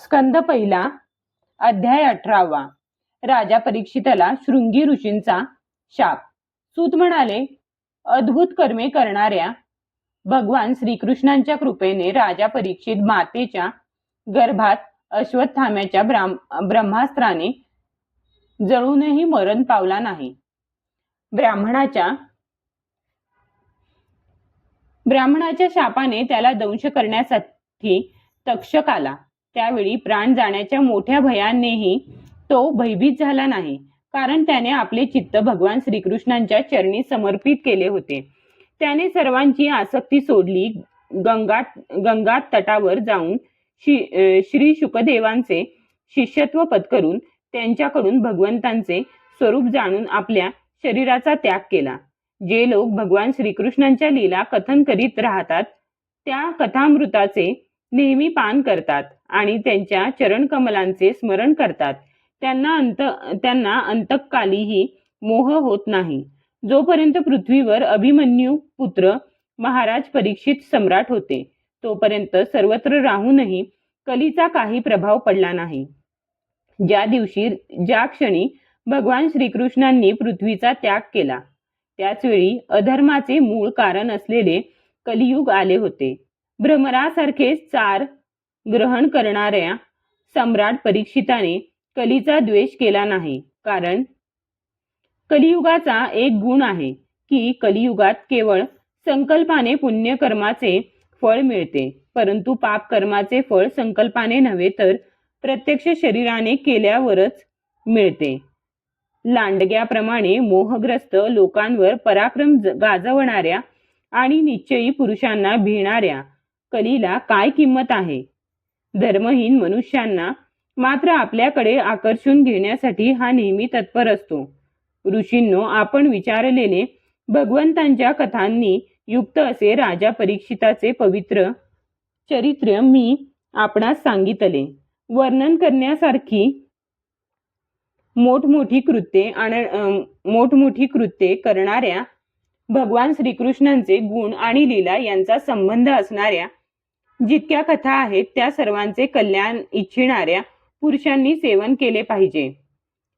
स्कंद पहिला अध्याय अठरावा. राजा परीक्षिताला शृंगी ऋषींचा शाप. सूत म्हणाले अद्भुत कर्मे करणाऱ्या भगवान श्रीकृष्णांच्या कृपेने राजा परीक्षित मातेच्या गर्भात अश्वत्थाम्याच्या ब्राह्म ब्रह्मास्त्राने जळूनही मरण पावला नाही. ब्राह्मणाच्या ब्राह्मणाच्या शापाने त्याला दंश करण्यासाठी तक्षक आला. त्यावेळी प्राण जाण्याच्या मोठ्या भयानेही तो भयभीत झाला नाही. कारण त्याने आपले चित्त भगवान श्रीकृष्णांच्या चरणी समर्पित केले होते. त्याने सर्वांची आसक्ती सोडली. गंगा गंगा तटावर जाऊन श्री श्री शुकदेवांचे शिष्यत्व पत्करून त्यांच्याकडून भगवंतांचे स्वरूप जाणून आपल्या शरीराचा त्याग केला. जे लोक भगवान श्रीकृष्णांच्या लीला कथन करीत राहतात त्या कथामृताचे नेहमी पान करतात आणि त्यांच्या चरणकमलांचे स्मरण करतात. त्यांना अंत त्यांना अंतकालीही मोह होत नाही. जोपर्यंत पृथ्वीवर अभिमन्यू पुत्र महाराज परीक्षित सम्राट होते तोपर्यंत सर्वत्र राहूनही कलीचा काही प्रभाव पडला नाही. ज्या दिवशी ज्या क्षणी भगवान श्रीकृष्णांनी पृथ्वीचा त्याग केला त्याचवेळी अधर्माचे मूळ कारण असलेले कलियुग आले होते. भ्रमरासारखे चार ग्रहण करणाऱ्या सम्राट परीक्षिताने कलीचा द्वेष केला नाही. कारण कलियुगाचा एक गुण आहे की कलियुगात केवळ संकल्पाने पुण्यकर्माचे फळ मिळते परंतु पाप कर्माचे फळ संकल्पाने नव्हे तर प्रत्यक्ष शरीराने केल्यावरच मिळते. लांडग्याप्रमाणे मोहग्रस्त लोकांवर पराक्रम गाजवणाऱ्या आणि निश्चयी पुरुषांना भिणाऱ्या कलीला काय किंमत आहे? धर्महीन मनुष्यांना मात्र आपल्याकडे आकर्षून घेण्यासाठी हा नेहमी तत्पर असतो. ऋषींनो आपण विचारलेले भगवंतांच्या कथांनी युक्त असे राजा परीक्षिताचे पवित्र चरित्र मी आपणास सांगितले. वर्णन करण्यासारखी मोठमोठी कृत्ये आण मोठमोठी कृत्ये करणाऱ्या भगवान श्रीकृष्णांचे गुण आणि लीला यांचा संबंध असणाऱ्या जितक्या कथा आहेत त्या सर्वांचे कल्याण इच्छिणाऱ्या पुरुषांनी सेवन केले पाहिजे.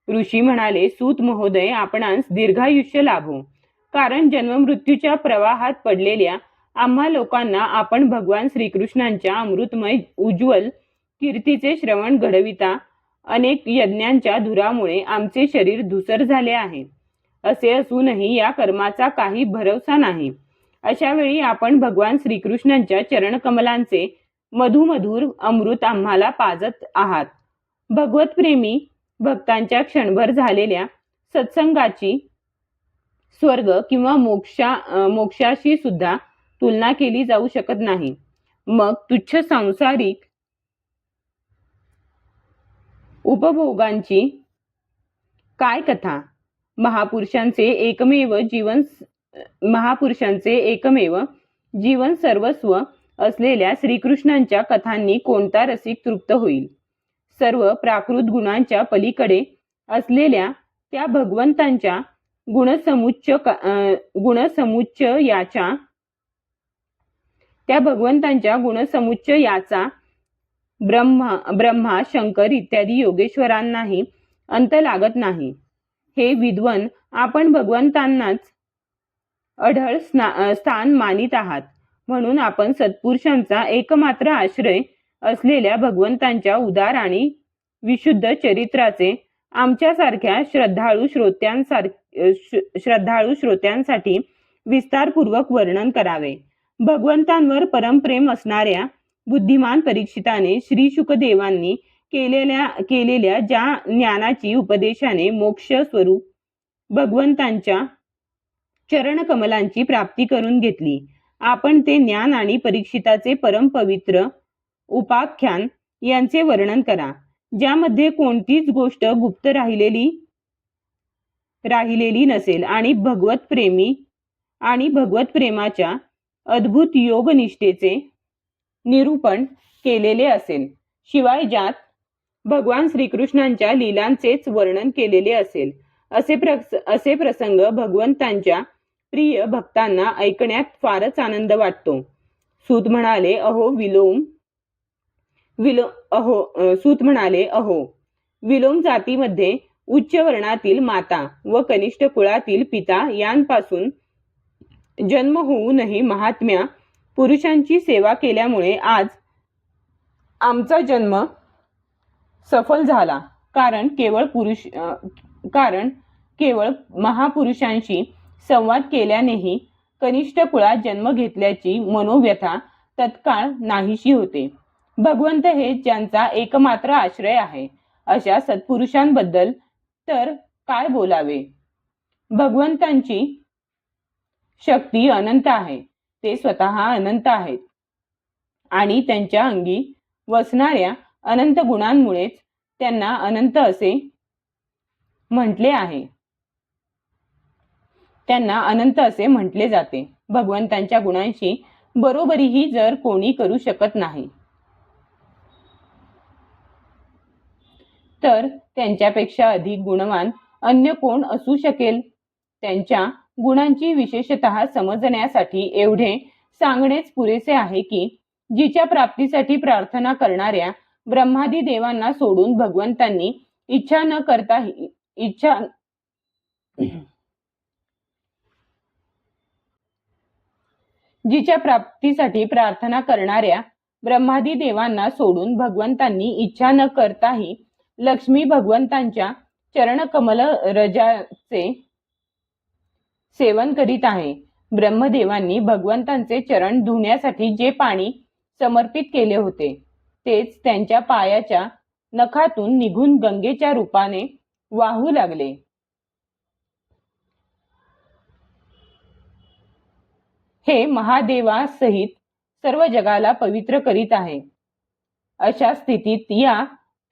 ऋषी म्हणाले सूत महोदय आपणास दीर्घायुष्य लाभो. कारण जन्ममृत्यूच्या प्रवाहात पडलेल्या आम्हा लोकांना आपण भगवान श्रीकृष्णांच्या अमृतमय उज्ज्वल कीर्तीचे श्रवण घडविता अनेक यज्ञांच्या धुरामुळे आमचे शरीर धुसर झाले आहे. असे असूनही या कर्माचा काही भरवसा नाही. अशा वेळी आपण भगवान श्रीकृष्णांच्या चरणकमलांचे मधुमधुर अमृत आम्हाला पाजत आहात. भगवत प्रेमी भक्तांच्या क्षणभर झालेल्या सत्संगाची स्वर्ग किंवा मोक्षा मोक्षाशी सुद्धा तुलना केली जाऊ शकत नाही. मग तुच्छ सांसारिक उपभोगांची काय कथा? महापुरुषांचे एकमेव जीवन महापुरुषांचे एकमेव जीवन सर्वस्व असलेल्या श्रीकृष्णांच्या कथांनी कोणता रसिक तृप्त होईल? सर्व प्राकृत गुणांच्या पलीकडे असलेल्या त्या भगवंतांच्या गुणसमुच्च गुणसमुच्च याच्या त्या भगवंतांच्या गुणसमुच्चयाचा ब्रह्मा ब्रह्मा शंकर इत्यादी योगेश्वरांनाही अंत लागत नाही. हे विद्वन आपण भगवंतांनाच अढळ स्ना- स्थान मानित आहात. म्हणून आपण सत्पुरुषांचा एकमात्र आश्रय असलेल्या भगवंतांच्या उदार आणि विशुद्ध चरित्राचे आमच्यासारख्या श्रद्धाळू श्रोत्यांसार श- श्रद्धाळू श्रोत्यांसाठी विस्तारपूर्वक वर्णन करावे. भगवंतांवर परमप्रेम असणाऱ्या बुद्धिमान परीक्षिताने श्री शुकदेवांनी केलेल्या केलेल्या ज्या ज्ञानाची उपदेशाने मोक्ष स्वरूप भगवंतांच्या चरणकमलांची प्राप्ती करून घेतली. आपण ते ज्ञान आणि परीक्षिताचे परमपवित्र उपाख्यान यांचे वर्णन करा. ज्यामध्ये कोणतीच गोष्ट गुप्त राहिलेली राहिलेली नसेल आणि भगवत प्रेमी आणि भगवत प्रेमाच्या अद्भुत योग निष्ठेचे निरूपण केलेले असेल. शिवाय ज्यात भगवान श्रीकृष्णांच्या लीलांचेच वर्णन केलेले असेल. असे प्रस असे प्रसंग भगवंतांच्या प्रिय भक्तांना ऐकण्यात फारच आनंद वाटतो. सूत म्हणाले अहो विलोम. विलो अहो सूत म्हणाले अहो विलोम जातीमध्ये उच्च वर्णातील माता व कनिष्ठ कुळातील पिता यांपासून जन्म होऊनही महात्म्या पुरुषांची सेवा केल्यामुळे आज आमचा जन्म सफल झाला. कारण केवळ पुरुष कारण केवळ महापुरुषांशी संवाद केल्यानेही कनिष्ठ कुळात जन्म घेतल्याची मनोव्यथा तत्काळ नाहीशी होते. भगवंत हे ज्यांचा एकमात्र आश्रय आहे अशा सत्पुरुषांबद्दल तर काय बोलावे? भगवंतांची शक्ती अनंत आहे ते स्वतः अनंत आहेत आणि त्यांच्या अंगी वसणाऱ्या अनंत गुणांमुळेच त्यांना अनंत असे म्हटले आहे. त्यांना अनंत असे म्हटले जाते. भगवंतांच्या गुणांशी बरोबरीही जर कोणी करू शकत नाही. तर त्यांच्यापेक्षा अधिक गुणवान अन्य कोण असू शकेल? त्यांच्या गुणांची विशेषतः समजण्यासाठी एवढे सांगणेच पुरेसे आहे की जिच्या प्राप्तीसाठी प्रार्थना करणाऱ्या ब्रह्मादी देवांना सोडून भगवंतांनी इच्छा न करता इच्छा जिच्या प्राप्तीसाठी प्रार्थना करणाऱ्या ब्रह्मादी देवांना सोडून भगवंतांनी इच्छा न करताही लक्ष्मी भगवंतांच्या चरणकमल रजाचे सेवन करीत आहे. ब्रह्मदेवांनी भगवंतांचे चरण धुण्यासाठी जे पाणी समर्पित केले होते तेच त्यांच्या पायाच्या नखातून निघून गंगेच्या रूपाने वाहू लागले. हे महादेवासहित सर्व जगाला पवित्र करीत आहे. अशा स्थितीत या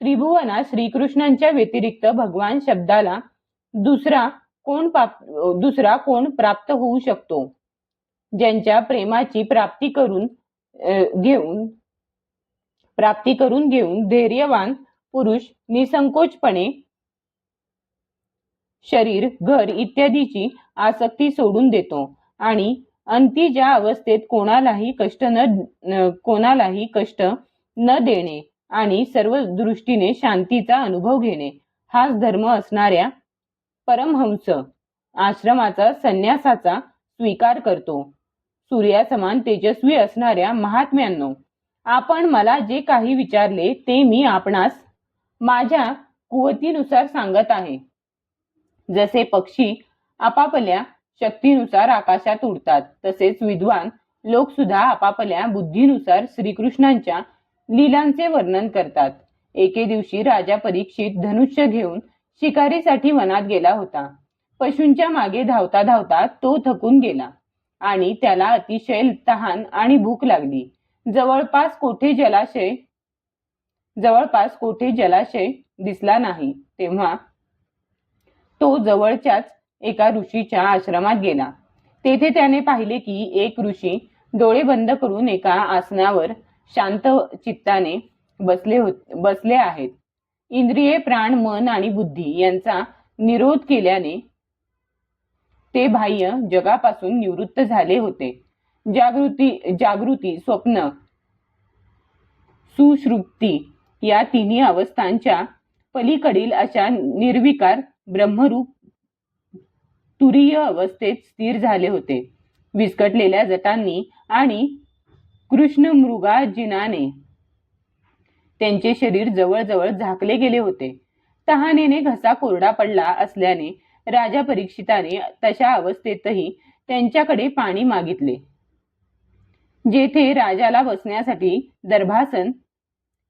त्रिभुवनात श्रीकृष्णांच्या व्यतिरिक्त भगवान शब्दाला दुसरा कोण दुसरा कोण प्राप्त होऊ शकतो? ज्यांच्या प्रेमाची प्राप्ती करून घेऊन प्राप्ती करून घेऊन धैर्यवान पुरुष निसंकोचपणे शरीर घर इत्यादीची आसक्ती सोडून देतो आणि अंती ज्या अवस्थेत कोणालाही कष्ट न न- कोणालाही कष्ट न देणे आणि सर्व दृष्टीने शांतीचा अनुभव घेणे हाच धर्म असणाऱ्या परमहंस आश्रमाचा संन्यासाचा स्वीकार करतो. सूर्यासमान तेजस्वी असणाऱ्या महात्म्यांनो आपण मला जे काही विचारले ते मी आपणास माझ्या कुवतीनुसार सांगत आहे. जसे पक्षी आपापल्या शक्तीनुसार आकाशात उडतात. तसेच विद्वान लोक सुद्धा आपापल्या बुद्धीनुसार श्रीकृष्णांच्या लीलांचे वर्णन करतात. एके दिवशी राजा परीक्षित धनुष्य घेऊन शिकारीसाठी वनात गेला होता. पशूंच्या मागे धावता धावता तो थकून गेला आणि त्याला अतिशय तहान आणि भूक लागली. जवळपास कोठे जलाशय जवळपास कोठे जलाशय दिसला नाही तेव्हा तो जवळच्याच एका ऋषीच्या आश्रमात गेला. तेथे त्याने पाहिले की एक ऋषी डोळे बंद करून एका आसनावर शांत चित्ताने बसले होत बसले आहेत. इंद्रिये प्राण मन आणि बुद्धी यांचा निरोध केल्याने ते बाह्य जगापासून निवृत्त झाले होते. जागृती जागृती स्वप्न सुश्रुप्ती या तिन्ही अवस्थांच्या पलीकडील अशा निर्विकार ब्रह्मरूप तुरीय अवस्थेत स्थिर झाले होते. विस्कटलेल्या जटांनी आणि कृष्ण मृगाजिनाने त्यांचे शरीर जवळजवळ झाकले गेले होते. तहानेने घसा कोरडा पडला असल्याने राजा परीक्षिताने तशा अवस्थेतही त्यांच्याकडे पाणी मागितले. जेथे राजाला बसण्यासाठी दर्भासन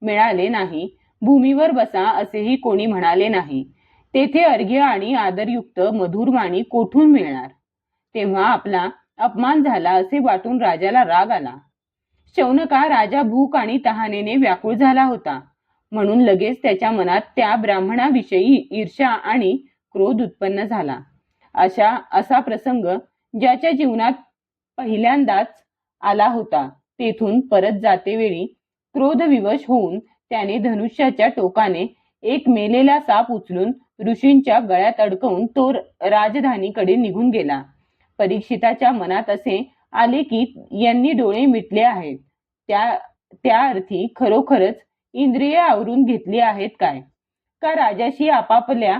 मिळाले नाही भूमीवर बसा असेही कोणी म्हणाले नाही. तेथे अर्घ्य आणि आदरयुक्त मधुर वाणी कोठून मिळणार? तेव्हा आपला अपमान झाला असे वाटून राजाला राग आला. शौनका राजा भूक आणि तहानेने व्याकुळ झाला होता. म्हणून लगेच त्याच्या मनात त्या ब्राह्मणाविषयी ईर्ष्या आणि क्रोध उत्पन्न झाला. अशा असा प्रसंग ज्याच्या जीवनात पहिल्यांदाच आला होता तेथून परत जातेवेळी क्रोधविवश होऊन त्याने धनुष्याच्या टोकाने एक मेलेला साप उचलून ऋषींच्या गळ्यात अडकवून तो राजधानीकडे निघून गेला. परीक्षिताच्या मनात असे आले की यांनी डोळे मिटले आहेत. त्या त्या अर्थी खरोखरच इंद्रिय आवरून घेतली आहेत काय? का राजाशी आपापल्या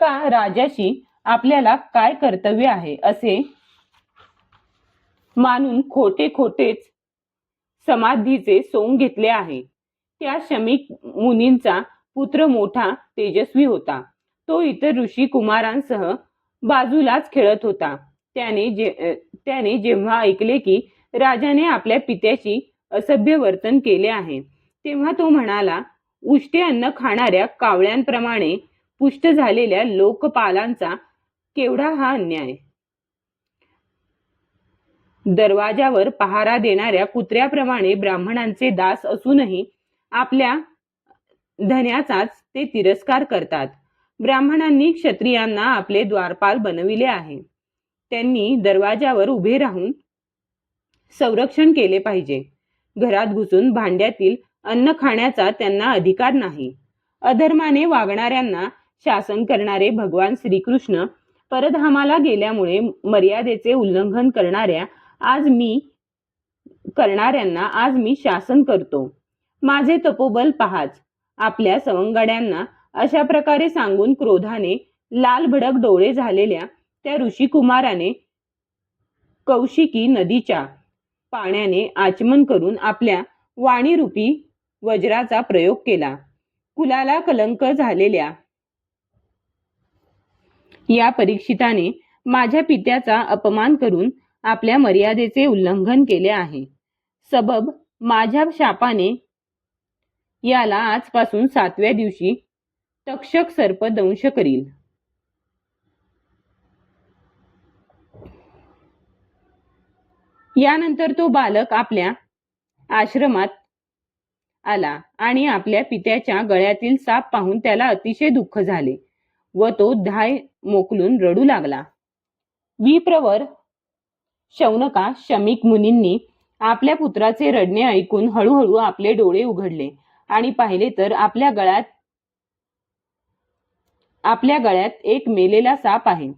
का राजाशी आपल्याला काय कर्तव्य आहे असे मानून खोटे खोटेच समाधीचे सोंग घेतले आहे. त्या शमिक मुनींचा पुत्र मोठा तेजस्वी होता. तो इतर ऋषी कुमारांसह बाजूलाच खेळत होता. त्याने जे त्याने जेव्हा ऐकले की राजाने आपल्या पित्याशी असभ्य वर्तन केले आहे तेव्हा तो म्हणाला उष्टे अन्न खाणाऱ्या कावळ्यांप्रमाणे पुष्ट झालेल्या लोकपालांचा केवढा हा अन्याय? दरवाजावर पहारा देणाऱ्या कुत्र्याप्रमाणे ब्राह्मणांचे दास असूनही आपल्या धन्याचाच ते तिरस्कार करतात. ब्राह्मणांनी क्षत्रियांना आपले द्वारपाल बनविले आहे. त्यांनी दरवाजावर उभे राहून संरक्षण केले पाहिजे. घरात घुसून भांड्यातील अन्न खाण्याचा त्यांना अधिकार नाही. अधर्माने वागणाऱ्यांना शासन करणारे भगवान श्रीकृष्ण परधामाला गेल्यामुळे मर्यादेचे उल्लंघन करणाऱ्या आज मी करणाऱ्यांना आज मी शासन करतो. माझे तपोबल पहाच. आपल्या सवंगड्यांना अशा प्रकारे सांगून क्रोधाने लाल भडक डोळे झालेल्या त्या ऋषिकुमाराने कौशिकी नदीच्या पाण्याने आचमन करून आपल्या वाणीरूपी वज्राचा प्रयोग केला. कुलाला कलंक झालेल्या या परीक्षिताने माझ्या पित्याचा अपमान करून आपल्या मर्यादेचे उल्लंघन केले आहे. सबब माझ्या शापाने याला आजपासून सातव्या दिवशी तक्षक सर्प दंश करील. यानंतर तो बालक आपल्या आश्रमात आला आणि आपल्या पित्याच्या गळ्यातील साप पाहून त्याला अतिशय दुःख झाले व तो धाय मोकलून रडू लागला. विप्रवर शौनका शमिक मुनींनी आपल्या पुत्राचे रडणे ऐकून हळूहळू आपले डोळे उघडले. आणि पाहिले तर आपल्या गळ्यात आपल्या गळ्यात एक मेलेला साप आहे.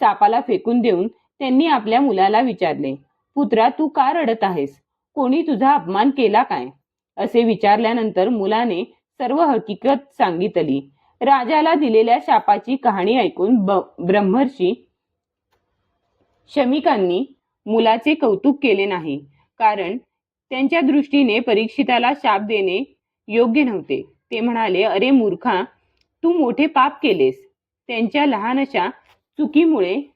सापाला फेकून देऊन त्यांनी आपल्या मुलाला विचारले पुत्रा तू का रडत आहेस? कोणी तुझा अपमान केला काय? असे विचारल्यानंतर मुलाने सर्व हकीकत सांगितली. राजाला दिलेल्या शापाची कहाणी ऐकून ब्रह्मर्षी शमिकांनी मुलाचे कौतुक केले नाही. कारण त्यांच्या दृष्टीने परीक्षिताला शाप देणे योग्य नव्हते. ते म्हणाले अरे मूर्खा तू मोठे पाप केलेस. त्यांच्या लहानशा चुकीमुळे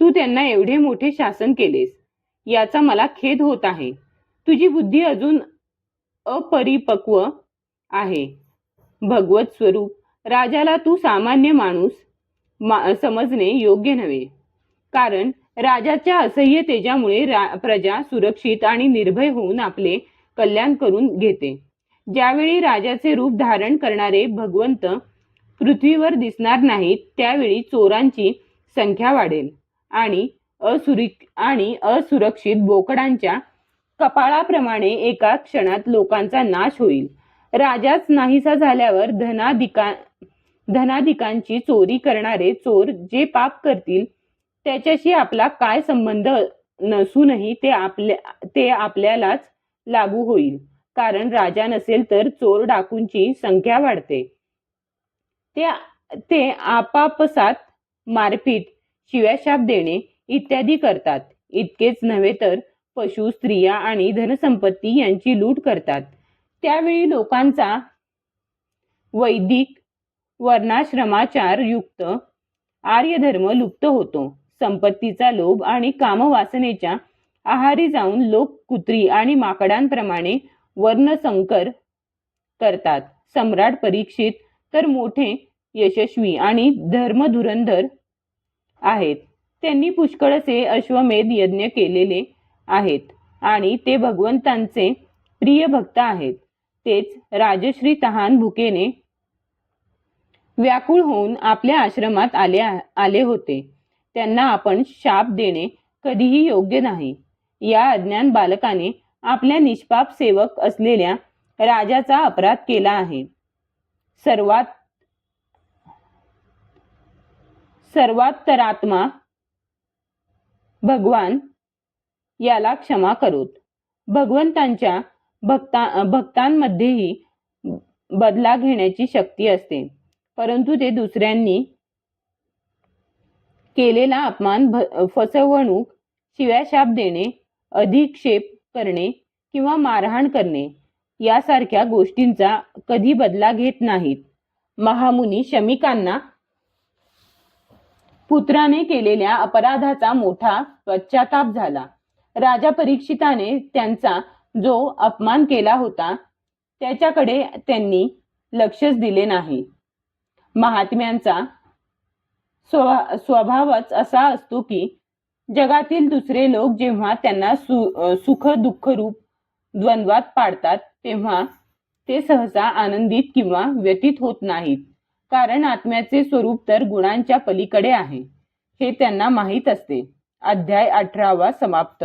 तू त्यांना एवढे मोठे शासन केलेस. याचा मला खेद होत आहे. तुझी बुद्धी अजून अपरिपक्व आहे. भगवत स्वरूप राजाला तू सामान्य माणूस मा- समजणे योग्य नव्हे. कारण राजाच्या असह्य तेजामुळे रा- प्रजा सुरक्षित आणि निर्भय होऊन आपले कल्याण करून घेते. ज्यावेळी राजाचे रूप धारण करणारे भगवंत पृथ्वीवर दिसणार नाहीत त्यावेळी चोरांची संख्या वाढेल आणि असुरी आणि असुरक्षित बोकडांच्या कपाळाप्रमाणे एका क्षणात लोकांचा नाश होईल. राजाच नाहीसा झाल्यावर धनाधिका धनाधिकांची चोरी करणारे चोर जे पाप करतील त्याच्याशी आपला काय संबंध नसूनही ते आपल्या ते आपल्यालाच लागू होईल. कारण राजा नसेल तर चोर डाकूंची संख्या वाढते. ते आपापसात मारपीट शिव्याशाप देणे इत्यादी करतात. इतकेच नव्हे तर पशु स्त्रिया आणि धनसंपत्ती यांची लूट करतात. त्यावेळी लोकांचा वैदिक वर्णाश्रमाचार युक्त आर्यधर्म लुप्त होतो. संपत्तीचा लोभ आणि कामवासनेच्या आहारी जाऊन लोक कुत्री आणि माकडांप्रमाणे वर्णसंकर करतात. सम्राट परीक्षित तर मोठे यशस्वी आणि धर्मधुरंधर आहेत. त्यांनी पुष्कळसे अश्वमेध यज्ञ केलेले आहेत आणि ते भगवंतांचे प्रिय भक्त आहेत. तेच राजश्री तहान भुकेने व्याकुळ होऊन आपल्या आश्रमात आले आले होते. त्यांना आपण शाप देणे कधीही योग्य नाही. या अज्ञान बालकाने आपल्या निष्पाप सेवक असलेल्या राजाचा अपराध केला आहे. सर्वात सर्वात्तरात्मा भगवान याला क्षमा करोत. भगवंतांच्या भक्ता भक्तांमध्येही बदला घेण्याची शक्ती असते. परंतु ते दुसऱ्यांनी केलेला अपमान फसवणूक फसवणूक शिव्याशाप देणे अधिक्षेप करणे किंवा मारहाण करणे यासारख्या गोष्टींचा कधी बदला घेत नाहीत. महामुनी शमिकांना पुत्राने केलेल्या अपराधाचा मोठा पश्चाताप झाला. राजा परीक्षिताने त्यांचा जो अपमान केला होता त्याच्याकडे त्यांनी लक्षच दिले नाही. महात्म्यांचा स्व- स्वभावच असा असतो की जगातील दुसरे लोक जेव्हा त्यांना सु सुख दुःख रूप द्वंद्वात पाडतात तेव्हा ते सहसा आनंदित किंवा व्यतीत होत नाहीत. कारण आत्म्याचे स्वरूप तर गुणांच्या पलीकडे आहे. हे त्यांना माहीत असते. अध्याय अठरावा समाप्त.